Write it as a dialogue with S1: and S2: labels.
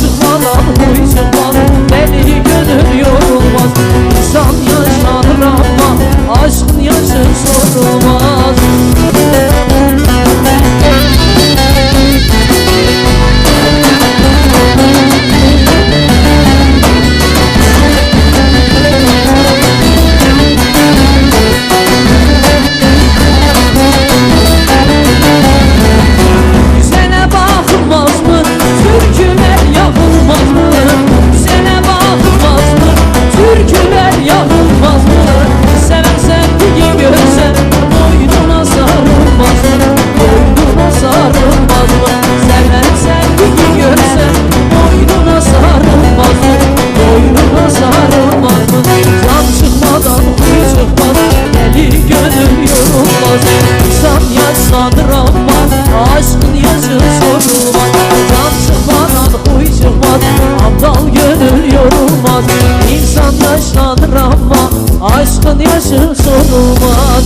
S1: Sıkmalar huy sıkmaz Beni gönül yorulmaz. İnsan yaşar ama Aşkın yaşı sorulmaz. sandıramaz Aşkın yüzü sorulmaz. Cansın bana uydurmaz Aptal gönül yorulmaz. İnsan yaşlanır ama Aşkın yaşı sorulmaz.